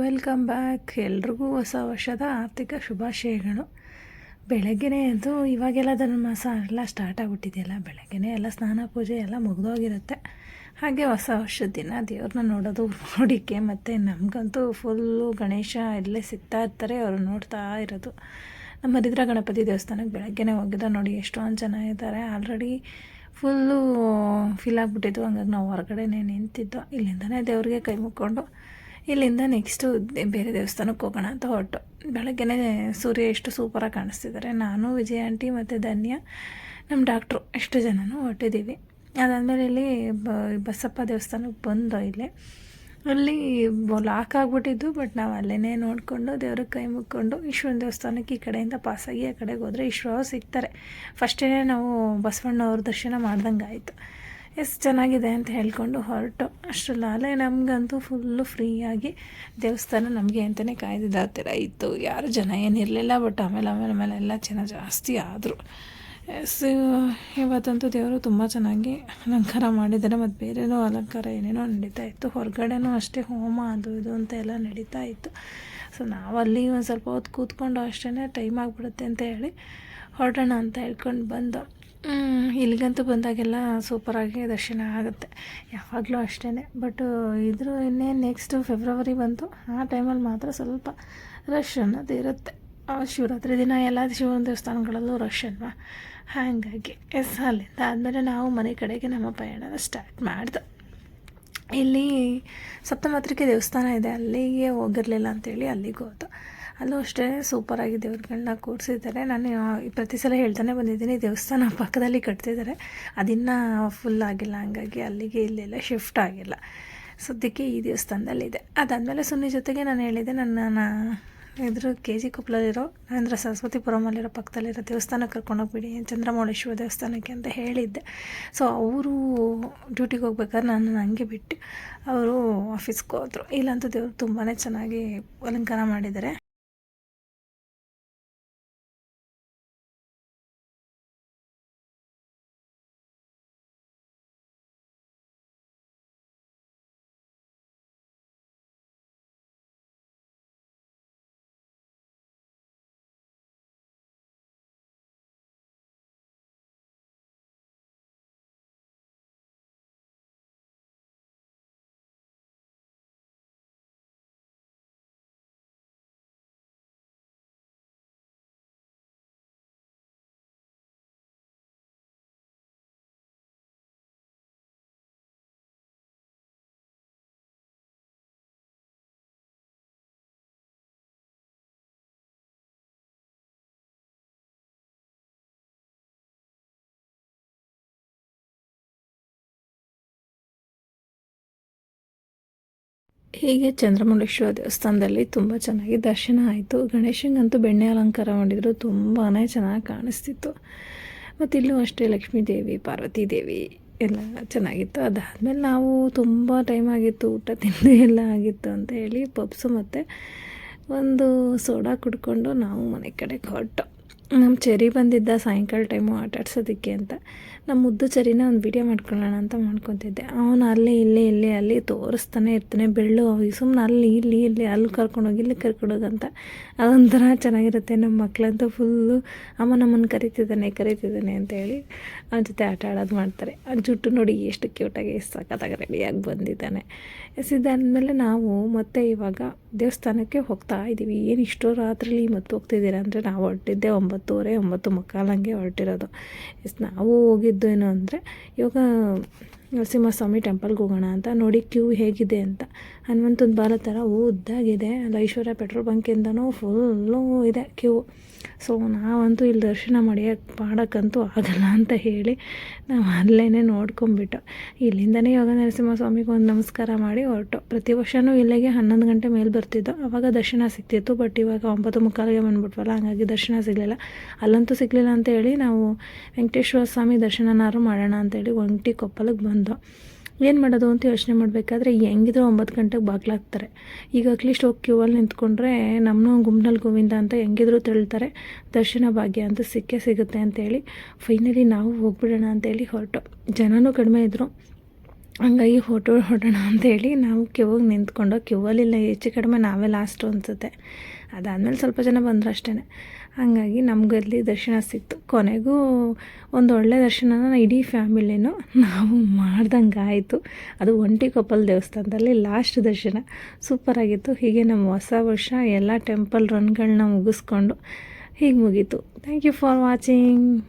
Welcome back. ಎಲ್ರಿಗೂ ಹೊಸ ವರ್ಷದ ಆರ್ಥಿಕ ಶುಭಾಶಯಗಳು. ಬೆಳಗ್ಗೆನೇ ಎದ್ದು ಇವಾಗೆಲ್ಲ ಧನುರ್ಮಾಸ ಎಲ್ಲ ಸ್ಟಾರ್ಟ್ ಆಗಿಬಿಟ್ಟಿದೆಯಲ್ಲ, ಬೆಳಗ್ಗೆನೇ ಎಲ್ಲ ಸ್ನಾನ, ಪೂಜೆ ಎಲ್ಲ ಮುಗಿದೋಗಿರುತ್ತೆ. ಹಾಗೆ ಹೊಸ ವರ್ಷದ ದಿನ ದೇವ್ರನ್ನ ನೋಡೋದು, ನೋಡಿಕೆ ಮತ್ತು ನಮಗಂತೂ ಫುಲ್ಲು ಗಣೇಶ ಇಲ್ಲೇ ಸಿಗ್ತಾ ಇರ್ತಾರೆ, ಅವರು ನೋಡ್ತಾ ಇರೋದು. ನಮ್ಮ ಹರಿದ್ರ ಗಣಪತಿ ದೇವಸ್ಥಾನಕ್ಕೆ ಬೆಳಗ್ಗೆನೇ ಹೋಗಿದ್ದ ನೋಡಿ ಎಷ್ಟೊಂದು ಜನ ಇದ್ದಾರೆ. ಆಲ್ರೆಡಿ ಫುಲ್ಲು ಫೀಲ್ ಆಗಿಬಿಟ್ಟಿದ್ದು ಹಂಗಾಗಿ ನಾವು ಹೊರಗಡೆನೇ ನಿಂತಿದ್ದೋ. ಇಲ್ಲಿಂದನೇ ದೇವ್ರಿಗೆ ಕೈ ಮುಕ್ಕೊಂಡು ಇಲ್ಲಿಂದ ನೆಕ್ಸ್ಟು ಬೇರೆ ದೇವಸ್ಥಾನಕ್ಕೆ ಹೋಗೋಣ ಅಂತ ಹೊರಟು. ಬೆಳಗ್ಗೆನೇ ಸೂರ್ಯ ಎಷ್ಟು ಸೂಪರಾಗಿ ಕಾಣಿಸ್ತಿದ್ದಾರೆ ನಾನು, ವಿಜಯ ಆಂಟಿ ಮತ್ತು ಧನ್ಯ ನಮ್ಮ ಡಾಕ್ಟ್ರು ಎಷ್ಟು ಜನನೂ ಹೊರಟಿದ್ದೀವಿ ಅದಾದಮೇಲೆ ಇಲ್ಲಿ ಬ, ಬಸಪ್ಪ ದೇವಸ್ಥಾನಕ್ಕೆ ಬಂದೋ ಇಲ್ಲಿ. ಅಲ್ಲಿ ಲಾಕ್ ಆಗಿಬಿಟ್ಟಿದ್ದು ಬಟ್ ನಾವು ಅಲ್ಲೇ ನೋಡಿಕೊಂಡು ದೇವ್ರಿಗೆ ಕೈ ಮುಕ್ಕೊಂಡು ಈಶ್ವರನ ದೇವಸ್ಥಾನಕ್ಕೆ ಈ ಕಡೆಯಿಂದ ಪಾಸಾಗಿ ಆ ಕಡೆಗೆ ಹೋದರೆ ಈಶ್ವರ ಸಿಗ್ತಾರೆ. ಫಸ್ಟೇ ನಾವು ಬಸವಣ್ಣವ್ರ ದರ್ಶನ ಮಾಡ್ದಂಗೆ ಆಯಿತು ಎಷ್ಟು ಚೆನ್ನಾಗಿದೆ ಅಂತ ಹೇಳ್ಕೊಂಡು ಹೊರಟು. ಅಷ್ಟರಲ್ಲ ಅಲ್ಲೇ ನಮಗಂತೂ ಫುಲ್ಲು ಫ್ರೀಯಾಗಿ ದೇವಸ್ಥಾನ ನಮಗೆ ಅಂತಲೇ ಕಾಯ್ದಿದ್ದ ಥರ ಇತ್ತು. ಯಾರು ಜನ ಏನಿರಲಿಲ್ಲ ಬಟ್ ಆಮೇಲೆ ಆಮೇಲೆ ಆಮೇಲೆ ಎಲ್ಲ ಜನ ಜಾಸ್ತಿ ಆದರು. ಎಸ್, ಇವತ್ತಂತೂ ದೇವರು ತುಂಬ ಚೆನ್ನಾಗಿ ಅಲಂಕಾರ ಮಾಡಿದ್ದಾರೆ ಮತ್ತು ಬೇರೆನೂ ಅಲಂಕಾರ ಏನೇನೋ ನಡೀತಾ ಇತ್ತು. ಹೊರಗಡೆನೂ ಅಷ್ಟೇ ಹೋಮ ಅದು ಇದು ಅಂತ ಎಲ್ಲ ನಡೀತಾ ಇತ್ತು. ಸೊ ನಾವಲ್ಲಿ ಒಂದು ಸ್ವಲ್ಪ ಹೊತ್ತು ಕೂತ್ಕೊಂಡು ಅಷ್ಟೇ ಟೈಮ್ ಆಗಿಬಿಡುತ್ತೆ ಅಂತ ಹೇಳಿ ಹೊರಡೋಣ ಅಂತ ಹೇಳ್ಕೊಂಡು ಬಂದು. ಇಲ್ಲಿಗಂತೂ ಬಂದಾಗೆಲ್ಲ ಸೂಪರಾಗಿ ದರ್ಶನ ಆಗುತ್ತೆ. ಯಾವಾಗಲೂ ಅಷ್ಟೇ ಬಟ್ ಇದ್ರ ಇನ್ನೇ ನೆಕ್ಸ್ಟ್ ಫೆಬ್ರವರಿ ಬಂತು. ಆ ಟೈಮಲ್ಲಿ ಮಾತ್ರ ಸ್ವಲ್ಪ ರಶ್ ಅನ್ನೋದು ಇರುತ್ತೆ. ಶಿವರಾತ್ರಿ ದಿನ ಎಲ್ಲ ಶಿವನ ದೇವಸ್ಥಾನಗಳಲ್ಲೂ ರಶ್ ಅಲ್ವಾ? ಹಾಗಾಗಿ ಎಸ್, ಅಲ್ಲಿಂದ ಆದಮೇಲೆ ನಾವು ಮನೆ ಕಡೆಗೆ ನಮ್ಮ ಪಯಣನ ಸ್ಟಾರ್ಟ್ ಮಾಡಿದೆ. ಇಲ್ಲಿ ಸಪ್ತಮಾತ್ರಿಕೆ ದೇವಸ್ಥಾನ ಇದೆ. ಅಲ್ಲಿಗೆ ಹೋಗಿರಲಿಲ್ಲ ಅಂತೇಳಿ ಅಲ್ಲಿಗೆ ಹೋದ. ಅಲ್ಲೂ ಅಷ್ಟೇ ಸೂಪರಾಗಿ ದೇವ್ರುಗಳನ್ನ ಕೂರಿಸಿದ್ದಾರೆ ನಾನು ಪ್ರತಿ ಸಲ ಹೇಳ್ತಾನೆ ಬಂದಿದ್ದೀನಿ ದೇವಸ್ಥಾನ ಪಕ್ಕದಲ್ಲಿ ಕಟ್ತಿದ್ದಾರೆ. ಅದಿನ್ನೂ ಫುಲ್ ಆಗಿಲ್ಲ, ಹಂಗಾಗಿ ಅಲ್ಲಿಗೆ ಇಲ್ಲೆಲ್ಲ ಶಿಫ್ಟ್ ಆಗಿಲ್ಲ. ಸದ್ಯಕ್ಕೆ ಈ ದೇವಸ್ಥಾನದಲ್ಲಿದೆ. ಅದಾದಮೇಲೆ ಸುನ್ನಿ ಜೊತೆಗೆ ನಾನು ಹೇಳಿದೆ, ನನ್ನ ಇದ್ರ ಕೆ ಜಿ ಕೊಪ್ಪಲಲ್ಲಿರೋ ಅಂದರೆ ಸರಸ್ವತಿಪುರಮಲ್ಲಿರೋ ಪಕ್ಕದಲ್ಲಿರೋ ದೇವಸ್ಥಾನಕ್ಕೆ ಕರ್ಕೊಂಡೋಗ್ಬಿಡಿ, ಚಂದ್ರಮೌಳೇಶ್ವರ ದೇವಸ್ಥಾನಕ್ಕೆ ಅಂತ ಹೇಳಿದ್ದೆ. ಸೊ ಅವರು ಡ್ಯೂಟಿಗೆ ಹೋಗ್ಬೇಕಾದ್ರೆ ನಾನು ಹಂಗೆ ಬಿಟ್ಟು, ಅವರು ಆಫೀಸ್ಗೆ ಹೋದರು. ಇಲ್ಲಂತೂ ದೇವರು ತುಂಬಾ ಚೆನ್ನಾಗಿ ಅಲಂಕಾರ ಮಾಡಿದ್ದಾರೆ. ಹೀಗೆ ಚಂದ್ರಮೌಳೇಶ್ವರ ದೇವಸ್ಥಾನದಲ್ಲಿ ತುಂಬ ಚೆನ್ನಾಗಿ ದರ್ಶನ ಆಯಿತು. ಗಣೇಶನಿಗಂತೂ ಬೆಣ್ಣೆ ಅಲಂಕಾರ ಮಾಡಿದ್ರು ತುಂಬಾ ಚೆನ್ನಾಗಿ ಕಾಣಿಸ್ತಿತ್ತು. ಮತ್ತು ಇಲ್ಲೂ ಅಷ್ಟೇ ಲಕ್ಷ್ಮೀ ದೇವಿ, ಪಾರ್ವತಿ ದೇವಿ ಎಲ್ಲ ಚೆನ್ನಾಗಿತ್ತು. ಅದಾದಮೇಲೆ ನಾವು ತುಂಬ ಟೈಮ್ ಆಗಿತ್ತು, ಊಟ ತಿಂಡಿ ಎಲ್ಲ ಆಗಿತ್ತು ಅಂತ ಹೇಳಿ, ಪಪ್ಸು ಮತ್ತು ಒಂದು ಸೋಡಾ ಕುಡ್ಕೊಂಡು ನಾವು ಮನೆ ಕಡೆಗೆ ಹೊರಟು. ನಮ್ಮ ಚೆರಿ ಬಂದಿದ್ದ ಸಾಯಂಕಾಲ ಟೈಮು ಆಟಾಡ್ಸೋದಕ್ಕೆ ಅಂತ ನಮ್ಮ ಮುದ್ದು ಚರಿನ ಒಂದು ವಿಡಿಯೋ ಮಾಡ್ಕೊಳ್ಳೋಣ ಅಂತ ಮಾಡ್ಕೊತಿದ್ದೆ. ಅವನು ಅಲ್ಲಿ, ಇಲ್ಲಿ ಇಲ್ಲಿ, ಅಲ್ಲಿ ತೋರಿಸ್ತಾನೆ ಇರ್ತಾನೆ, ಬೆಳ್ಳು ಸುಮ್ಮನೆ ಅಲ್ಲಿ, ಇಲ್ಲಿ ಇಲ್ಲಿ, ಅಲ್ಲಿ ಕರ್ಕೊಂಡೋಗಿ ಇಲ್ಲಿ ಕರ್ಕೊಂಡೋಗಂತ ಅದೊಂಥರ ಚೆನ್ನಾಗಿರುತ್ತೆ ನಮ್ಮ ಮಕ್ಕಳಂತೂ ಫುಲ್ಲು ಅಮ್ಮ ನಮ್ಮನ್ನು ಕರಿತಿದ್ದಾನೆ ಕರಿತಿದ್ದಾನೆ ಅಂತ ಹೇಳಿ ಅವನ ಜೊತೆ ಆಟ ಆಡೋದು ಮಾಡ್ತಾರೆ. ಆ ಜುಟ್ಟು ನೋಡಿ ಎಷ್ಟು ಕ್ಯೂಟಾಗಿ ಸಖತ್ತಾಗಿ ರೆಡಿಯಾಗಿ ಬಂದಿದ್ದಾನೆ. ಎಸಿದಾದ್ಮೇಲೆ ನಾವು ಮತ್ತೆ ಇವಾಗ ದೇವಸ್ಥಾನಕ್ಕೆ ಹೋಗ್ತಾ ಇದ್ದೀವಿ ಏನು ಇಷ್ಟೋ ರಾತ್ರಿಲಿ ಮತ್ತೆ ಹೋಗ್ತಿದ್ದೀರಾ ಅಂದರೆ ನಾವು ಹೊರಟಿದ್ದೆ ಒಂಬತ್ತುವರೆ ಒಂಬತ್ತು ಮುಕ್ಕಾಲಂಗೆ ಹೊರಟಿರೋದು. ಎಸ್ ನಾವು ಹೋಗಿದ್ದು ಏನು ಅಂದರೆ ಇವಾಗ ನರಸಿಂಹಸ್ವಾಮಿ ಟೆಂಪಲ್ಗೆ ಹೋಗೋಣ ಅಂತ ನೋಡಿ ಕ್ಯೂ ಹೇಗಿದೆ ಅಂತ. ಹನುಮಂತನ ಬಾಲ ಥರ ಉದ್ದಾಗಿದೆ. ಅಲ್ಲ ಐಶ್ವರ್ಯ ಪೆಟ್ರೋಲ್ ಬಂಕಿಂದನೂ ಫುಲ್ಲು ಇದೆ ಕ್ಯೂ. ಸೊ ನಾವಂತೂ ಇಲ್ಲಿ ದರ್ಶನ ಮಾಡಿಯಕ್ಕೆ ಮಾಡೋಕ್ಕಂತೂ ಆಗಲ್ಲ ಅಂತ ಹೇಳಿ ನಾವು ಅಲ್ಲೇ ನೋಡ್ಕೊಂಬಿಟ್ಟು ಇಲ್ಲಿಂದನೇ ಯೋಗ ನರಸಿಂಹಸ್ವಾಮಿಗೆ ಒಂದು ನಮಸ್ಕಾರ ಮಾಡಿ ಹೊರಟು. ಪ್ರತಿ ವರ್ಷವೂ ಇಲ್ಲಿಗೆ ಹನ್ನೊಂದು ಗಂಟೆ ಮೇಲೆ ಬರ್ತಿದ್ದು. ಆವಾಗ ದರ್ಶನ ಸಿಗ್ತಿತ್ತು ಬಟ್ ಇವಾಗ ಒಂಬತ್ತು ಮುಕ್ಕಾಲಿಗೆ ಬಂದ್ಬಿಟ್ವಲ್ಲ, ಹಾಗಾಗಿ ದರ್ಶನ ಸಿಗಲಿಲ್ಲ. ಅಲ್ಲಂತೂ ಸಿಗಲಿಲ್ಲ ಅಂತ ಹೇಳಿ ನಾವು ವೆಂಕಟೇಶ್ವರ ಸ್ವಾಮಿ ದರ್ಶನನಾರು ಮಾಡೋಣ ಅಂತೇಳಿ ಒಂಟಿ ಕೊಪ್ಪಲಿಗೆ ಬಂದು ಏನು ಮಾಡೋದು ಅಂತ ಯೋಚನೆ ಮಾಡಬೇಕಾದ್ರೆ ಹೆಂಗಿದ್ರು ಒಂಬತ್ತು ಗಂಟೆಗೆ ಬಾಗ್ಲಾಗ್ತಾರೆ ಈಗ ಅಟ್ಲೀಸ್ಟ್ ಹೋಗಿ ಕ್ಯೂ ಅಲ್ಲಿ ನಿಂತ್ಕೊಂಡ್ರೆ ನಮ್ಮನ್ನು ಗುಮ್ನಲ್ ಗೋವಿಂದ ಅಂತ ಹೆಂಗಿದ್ರು ತಿಳ್ತಾರೆ ದರ್ಶನ ಭಾಗ್ಯ ಅಂತ ಸಿಕ್ಕೇ ಸಿಗುತ್ತೆ ಅಂತೇಳಿ ಫೈನಲಿ ನಾವು ಹೋಗ್ಬಿಡೋಣ ಅಂತೇಳಿ ಹೊರಟು. ಜನನೂ ಕಡಿಮೆ ಇದ್ದರು ಹಂಗಾಗಿ ಫೋಟೋ ಹೊಡೋಣ ಅಂತೇಳಿ ನಾವು ಕ್ಯೂಗೆ ನಿಂತ್ಕೊಂಡು ಕ್ಯೂವಲ್ಲಿಲ್ಲ ಹೆಚ್ಚು ಕಡಿಮೆ ನಾವೇ ಲಾಸ್ಟು ಅನಿಸುತ್ತೆ. ಅದಾದಮೇಲೆ ಸ್ವಲ್ಪ ಜನ ಬಂದರು ಅಷ್ಟೇ ಹಾಗಾಗಿ ನಮಗಲ್ಲಿ ದರ್ಶನ ಸಿಕ್ತು. ಕೊನೆಗೂ ಒಂದು ಒಳ್ಳೆ ದರ್ಶನನ ಇಡೀ ಫ್ಯಾಮಿಲಿನೂ ನಾವು ಮಾಡ್ದಂಗೆ ಆಯಿತು. ಅದು ಒಂಟಿಕೊಪ್ಪಲ್ ದೇವಸ್ಥಾನದಲ್ಲಿ ಲಾಸ್ಟ್ ದರ್ಶನ. ಸೂಪರಾಗಿತ್ತು ಹೀಗೆ ನಮ್ಮ ಹೊಸ ವರ್ಷ, ಎಲ್ಲ ಟೆಂಪಲ್ ರನ್ಗಳನ್ನ ಮುಗಿಸ್ಕೊಂಡು ಹೀಗೆ ಮುಗೀತು. Thank you for watching